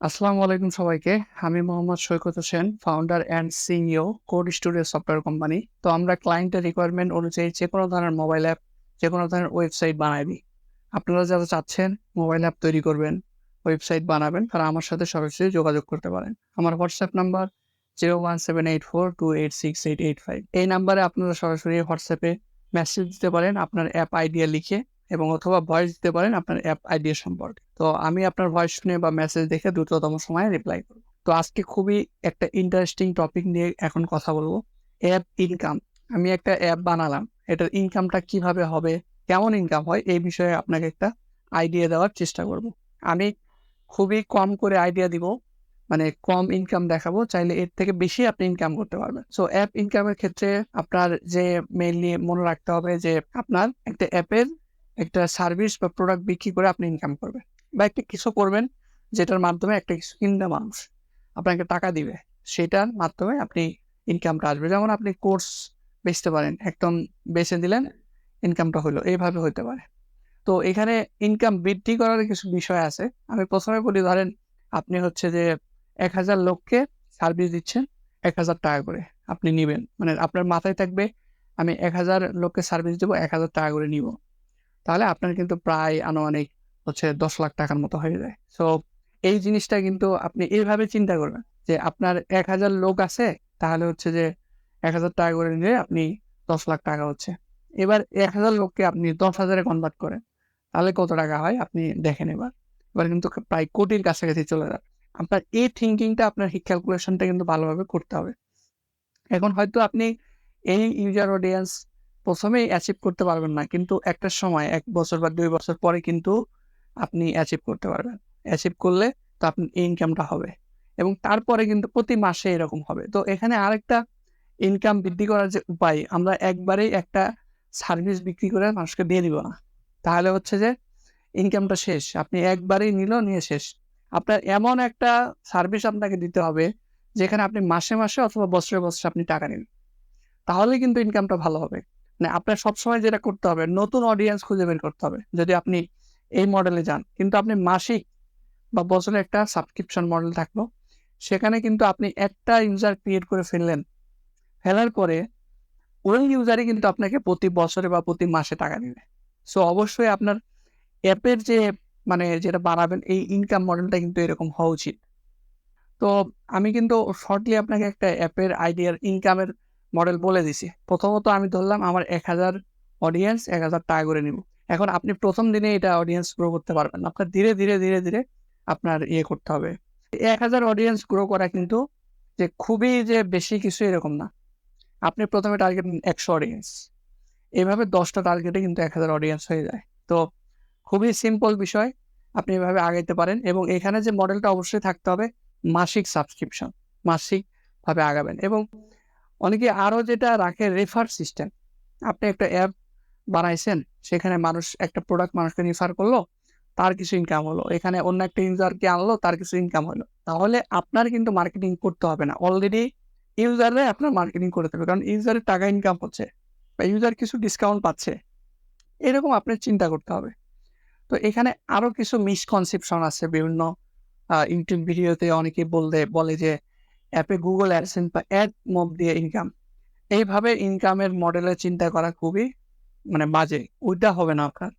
আসসালামু আলাইকুম সবাইকে। আমি Mohammad Saikat Hossain, founder and CEO code studio software company. তো আমরা ক্লায়েন্টের রিকোয়ারমেন্ট অনুযায়ী যেকোনো ধরনের মোবাইল অ্যাপ, যেকোনো ধরনের ওয়েবসাইট বানায় দিই। আপনারা যারা চাচ্ছেন মোবাইল অ্যাপ তৈরি করবেন, ওয়েবসাইট বানাবেন, তারা আমার সাথে সরাসরি যোগাযোগ করতে পারেন। আমার হোয়াটসঅ্যাপ নাম্বার 01784286885 এই নাম্বারে আপনারা সরাসরি হোয়াটসঅ্যাপে মেসেজ দিতে পারেন আপনার অ্যাপ আইডিয়া লিখে এবং অথবা ভয়েস দিতে পারেন আপনার অ্যাপ আইডিয়া সম্পর্কে। তো আমি আপনার ভয়েস শুনে বা মেসেজ দেখে দ্রুততম সময়ে রিপ্লাই করব। তো আজকে খুবই একটা ইন্টারেস্টিং টপিক নিয়ে এখন কথা বলব। App income. আমি একটা অ্যাপ বানালাম। এটার ইনকামটা কীভাবে হবে, কেমন ইনকাম হয় এই বিষয়ে আপনাকে একটা আইডিয়া দেওয়ার চেষ্টা করব। আমি খুবই কম করে আইডিয়া দিব। মানে কম ইনকাম দেখাবো। চাইলে এর থেকে বেশি আপনি ইনকাম করতে পারবেন। সো অ্যাপ ইনকামের ক্ষেত্রে আপনার যে মেইনলি মনে রাখতে হবে যে আপনার একটা অ্যাপের একটা সার্ভিস বা প্রোডাক্ট বিক্রি করে আপনি ইনকাম করবেন। বা একটা কিছু করবেন যেটার মাধ্যমে একটা কিছু কিনবে মানুষ। আপনাকে টাকা দিবে। সেটার মাধ্যমে আপনি ইনকামটা আসবে। যেমন আপনি কোর্স বেচতে পারেন। একদম বেচে দিলেন, ইনকামটা হইল। এইভাবে হইতে পারে। তো এখানে ইনকাম বৃদ্ধি করার কিছু বিষয় আছে। আমি প্রথমে বলি ধরেন আপনি হচ্ছে যে ১,০০০ লোককে সার্ভিস দিচ্ছেন ৳১,০০০ করে। আপনি নিবেন। মানে আপনার মাথায় থাকবে আমি ১,০০০ লোককে সার্ভিস দেবো এক হাজার টাকা করে নিবো। তাহলে আপনার কিন্তু প্রায় আনুমানিক হচ্ছে ৳১০,০০,০০০ মতো হয়ে যায়। সো এই জিনিসটা কিন্তু আপনি এইভাবে চিন্তা করবেন যে আপনার ১,০০০ লোক আছে তাহলে হচ্ছে যে ৳১,০০০ করে নিলে আপনি ৳১০,০০,০০০ হচ্ছে। এবার ১,০০০ লোককে আপনি ১০,০০০ এ কনভার্ট করেন। তাহলে কত টাকা হয় আপনি দেখেন এবার। এবার কিন্তু প্রায় কোটির কাছাকাছি চলে যাবে। আপনার এই থিংকিংটা আপনার এই ক্যালকুলেশনটা কিন্তু ভালোভাবে করতে হবে। এখন হয়তো আপনি এই ইউজার অডিয়েন্স ১ম এই অ্যাচিভ করতে পারবেন না। কিন্তু একটা সময় এক বছর বা দুই বছর পরে কিন্তু আপনি অ্যাচিভ করতে পারবেন। অ্যাচিভ করলে তো আপনি ইনকামটা হবে। এবং তারপরে কিন্তু প্রতি মাসে এরকম হবে। তো এখানে আরেকটা ইনকাম বৃদ্ধি করার যে উপায় আমরা একবারেই একটা সার্ভিস বিক্রি করে মানুষকে দিয়ে দিব না। তাহলে হচ্ছে যে ইনকামটা শেষ। আপনি একবারেই নিল, নিয়ে শেষ। আপনার এমন একটা সার্ভিস আপনাকে দিতে হবে যেখানে আপনি মাসে, মাসে অথবা বছরে, বছরে আপনি টাকা নিন তাহলেই কিন্তু ইনকামটা ভালো হবে। মানে আপনার সবসময় যেটা করতে হবে, নতুন অডিয়েন্স খুঁজে বের করতে হবে। যদি আপনি এই মডেলে যান। কিন্তু আপনি মাসিক বা বছরে একটা সাবস্ক্রিপশন মডেল থাকল। সেখানে কিন্তু আপনি একটা ইউজার ক্রিয়েট করে ফেললেন। ফেলার পরে ওই ইউজারই কিন্তু আপনাকে প্রতি বছরে বা প্রতি মাসে টাকা দিবে। সো অবশ্যই আপনার অ্যাপের যে মানে যেটা বানাবেন এই ইনকাম মডেলটা কিন্তু এরকম হওয়া উচিত। তো, আমি কিন্তু শর্টলি আপনাকে একটা অ্যাপের আইডিয়ার ইনকামের মডেল বলে দিছি। প্রথমত আমি ধরলাম আমার ১,০০০ অডিয়েন্স ৳১,০০০ করে নিব। এখন আপনি ১ম দিনে এটা অডিয়েন্স গ্রো করতে পারবেন আপনার ধীরে, ধীরে, ধীরে, ধীরে আপনার ইয়ে করতে হবে। ১,০০০ অডিয়েন্স গ্রো করা কিন্তু যে খুবই যে বেশি কিছু এরকম না। আপনি ১ম এ টার্গেট ১০০ অডিয়েন্স। এভাবে ১০ টা টার্গেটে কিন্তু ১,০০০ অডিয়েন্স হয়ে যায়। তো খুবই সিম্পল বিষয়। আপনি এভাবে আগাইতে পারেন এবং এখানে যে মডেলটা অবশ্যই থাকতে হবে মাসিক সাবস্ক্রিপশন। মাসিকভাবে আগাবেন এবং অনেকে আরও যেটা রাখে রেফার সিস্টেম। আপনি একটা অ্যাপ বানাইছেন, সেখানে মানুষ একটা প্রোডাক্ট মানুষকে রেফার করল, তার কিছু ইনকাম হলো। এখানে অন্য একটা ইউজারকে আনলো, তার কিছু ইনকাম হলো। তাহলে আপনার কিন্তু মার্কেটিং করতে হবে না। অলরেডি ইউজাররাই আপনার মার্কেটিং করে দেবে। কারণ ইউজারের টাকা ইনকাম হচ্ছে বা ইউজার কিছু ডিসকাউন্ট পাচ্ছে। এরকম আপনার চিন্তা করতে হবে। তো এখানে আরও কিছু মিসকনসেপশন আছে বিভিন্ন ইউটিউব ভিডিওতে অনেকে বললে বলে যে অ্যাপে Google AdSense বা অ্যাড মব দিয়ে ইনকাম। এইভাবে ইনকামের মডেলে চিন্তা করা খুবই মানে বাজে। ওইটা হবে না আপনার।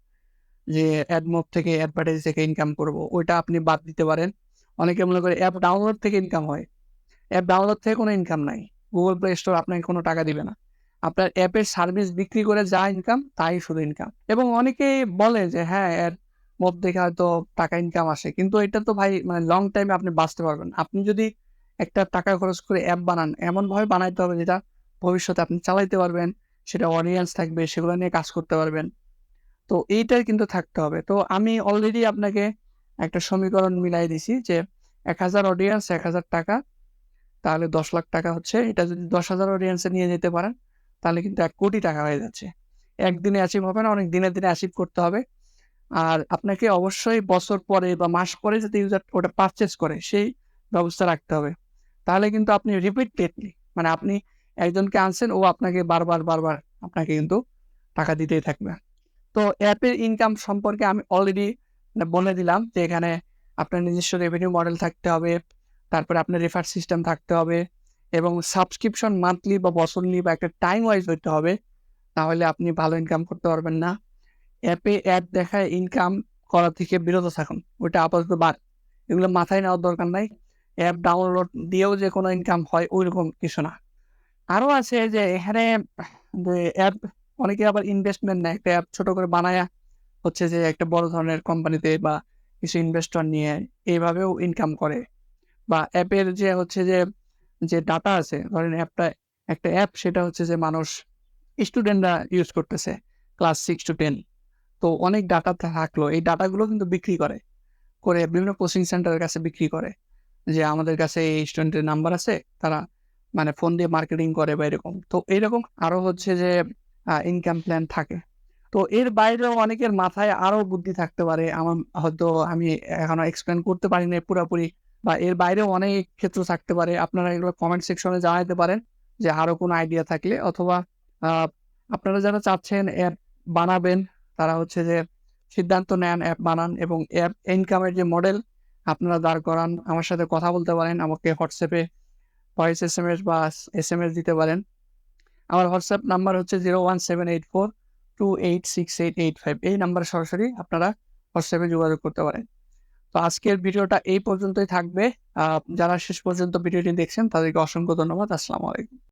যে অ্যাড মব থেকে অ্যাডভার্টাইজ থেকে ইনকাম করব। ওইটা আপনি বাদ দিতে পারেন। অনেকে মনে করে অ্যাপ ডাউনলোড থেকে ইনকাম হয়। অ্যাপ ডাউনলোড থেকে কোনো ইনকাম নাই। Google Play Store আপনাকে কোনো টাকা দিবে না। আপনার অ্যাপের সার্ভিস বিক্রি করে যা ইনকাম তাই শুধু ইনকাম। এবং অনেকেই বলে যে হ্যাঁ, অ্যাড মব দেখে হয়তো টাকা ইনকাম আসে। কিন্তু এটা তো ভাই মানে লং টাইমে আপনি বাঁচতে পারবেন। আপনি যদি একটা টাকা খরচ করে অ্যাপ বানান, এমনভাবে বানাইতে হবে যেটা ভবিষ্যতে আপনি চালাইতে পারবেন। সেটা অডিয়েন্স থাকবে, সেগুলো নিয়ে কাজ করতে পারবেন। তো এইটাই কিন্তু থাকতে হবে। তো আমি অলরেডি আপনাকে একটা সমীকরণ মিলাই দিছি যে ১,০০০ অডিয়েন্স ৳১,০০০ তাহলে দশ লাখ টাকা হচ্ছে। এটা যদি ১০,০০০ অডিয়েন্সে নিয়ে যেতে পারেন, তাহলে কিন্তু এক কোটি টাকা হয়ে যাচ্ছে। একদিনে অ্যাচিভ হবে না, অনেক দিনে, দিনে অ্যাচিভ করতে হবে। আর আপনাকে অবশ্যই বছর পরে বা মাস পরে যাতে ইউজার ওটা পারচেস করে সেই ব্যবস্থা রাখতে হবে। তাহলে কিন্তু আপনি রিপিটেডলি মানে আপনি একজনকে আনছেন ও আপনাকে বারবার, বারবার আপনাকে কিন্তু টাকা দিতেই থাকবে। তো অ্যাপের ইনকাম সম্পর্কে আমি অলরেডি মানে বলে দিলাম যে এখানে আপনার নিজস্ব রেভিনিউ মডেল থাকতে হবে তারপরে আপনার রেফার সিস্টেম থাকতে হবে এবং সাবস্ক্রিপশন মান্থলি বা বছরলি বা একটা টাইম ওয়াইজ হইতে হবে তাহলে আপনি ভালো ইনকাম করতে পারবেন না। অ্যাপে অ্যাড দেখায় ইনকাম করা থেকে বিরত থাকুন ওইটা আপাতত বাদ এগুলো মাথায় নেওয়ার দরকার নাই। অ্যাপ ডাউনলোড দিয়েও যে কোনো ইনকাম হয়, ওইরকম কিছু না। আরও আছে যে এখানে অ্যাপ অনেকে আবার ইনভেস্টমেন্ট নেয়। একটা অ্যাপ ছোট করে বানায়া হচ্ছে যে একটা বড় ধরনের কোম্পানিতে বা কিছু ইনভেস্টর নিয়ে এইভাবেও ইনকাম করে। বা অ্যাপের যে হচ্ছে যে যে ডাটা আছে, ধরেন অ্যাপটা একটা অ্যাপ সেটা হচ্ছে যে মানুষ স্টুডেন্টরা ইউজ করতেছে ক্লাস সিক্স টু টেন তো অনেক ডাটা থাকল। এই ডাটাগুলো কিন্তু বিক্রি করে করে বিভিন্ন কোচিং সেন্টারের কাছে বিক্রি করে। যে আমাদের কাছে এই স্টুডেন্টের নাম্বার আছে, তারা মানে ফোন দিয়ে মার্কেটিং করে বা এরকম। তো এরকম আরও হচ্ছে যে ইনকাম প্ল্যান থাকে। তো এর বাইরেও অনেকের মাথায় আরও বুদ্ধি থাকতে পারে। আমার হয়তো আমি এখনও এক্সপ্লেন করতে পারি না পুরোপুরি বা এর বাইরেও অনেক ক্ষেত্র থাকতে পারে। আপনারা এগুলো কমেন্ট সেকশনে জানাতে পারেন যে আরও কোনো আইডিয়া থাকলে অথবা আপনারা যারা চাচ্ছেন অ্যাপ বানাবেন, তারা হচ্ছে যে সিদ্ধান্ত নেন অ্যাপ বানান এবং অ্যাপ ইনকামের যে মডেল আপনারা দাঁড় করান, আমার সাথে কথা বলতে পারেন, আমাকে হোয়াটসঅ্যাপে ভয়েস এস এম এস বা এস এম এস দিতে পারেন। আমার হোয়াটসঅ্যাপ নাম্বার হচ্ছে zero one seven eight four two eight six eight eight five এই নাম্বারে সরাসরি আপনারা হোয়াটসঅ্যাপে যোগাযোগ করতে পারেন। তো আজকের ভিডিওটা এই পর্যন্তই থাকবে। যারা শেষ পর্যন্ত ভিডিওটি দেখছেন, তাদেরকে অসংখ্য ধন্যবাদ। আসসালামু আলাইকুম।